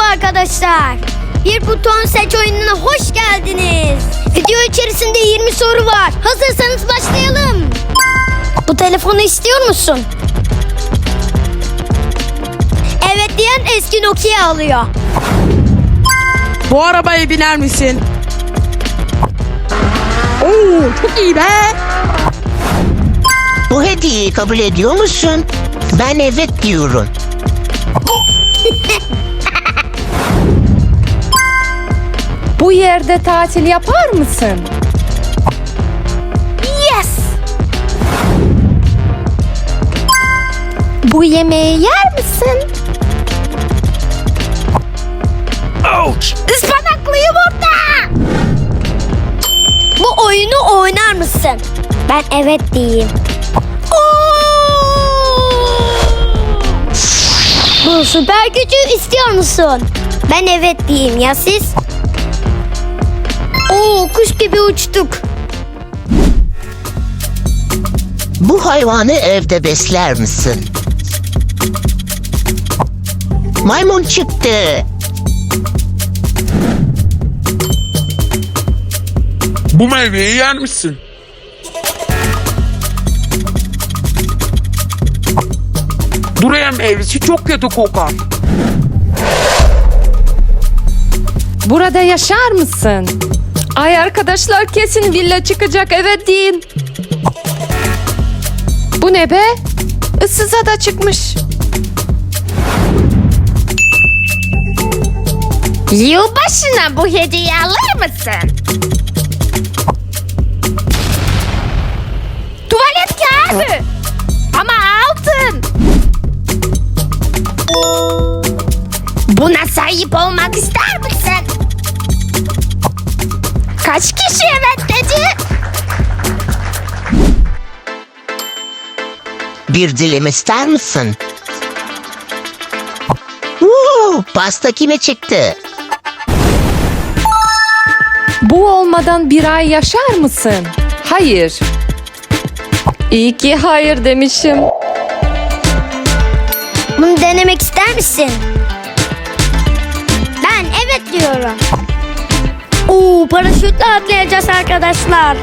Merhaba arkadaşlar. Bir buton seç oyununa hoş geldiniz. Video içerisinde 20 soru var. Hazırsanız başlayalım. Bu telefonu istiyor musun? Evet diyen eski Nokia alıyor. Bu arabaya biner misin? Oo, çok iyi be. Bu hediyeyi kabul ediyor musun? Ben evet diyorum. Bu yerde tatil yapar mısın? Yes. Bu yemeği yer misin? Ispanaklı yumurta. Bu oyunu oynar mısın? Ben evet diyeyim. Bu süper gücü istiyor musun? Ben evet diyeyim ya siz? Oo kuş gibi uçtuk. Bu hayvanı evde besler misin? Maymun çıktı. Bu meyveyi yer misin? Durian meyvesi çok kötü kokar. Burada yaşar mısın? Ay arkadaşlar kesin villa çıkacak evet deyin. Bu ne be? Issıza da çıkmış. Yılbaşına bu hediye alır mısın? Tuvalet kağıdı. Ama altın. Buna sahip olmak ister misin? Kişi evet dedi? Bir dilim ister misin? Woo, pasta kime çıktı? Bu olmadan bir ay yaşar mısın? Hayır. İyi ki hayır demişim. Bunu denemek ister misin? Ben evet diyorum. Paraşütle atlayacağız arkadaşlar.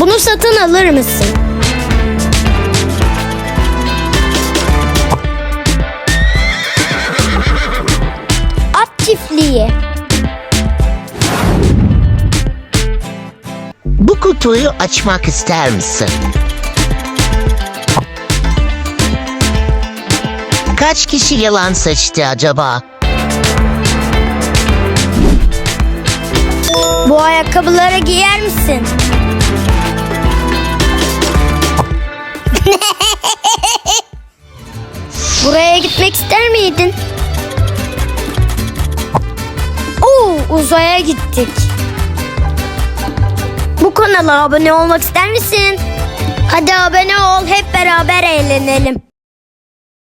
Bunu satın alır mısın? At çiftliği. Bu kutuyu açmak ister misin? Kaç kişi yalan seçti acaba? Bu ayakkabıları giyer misin? Buraya gitmek ister miydin? Oo, uzaya gittik. Bu kanala abone olmak ister misin? Hadi abone ol, hep beraber eğlenelim.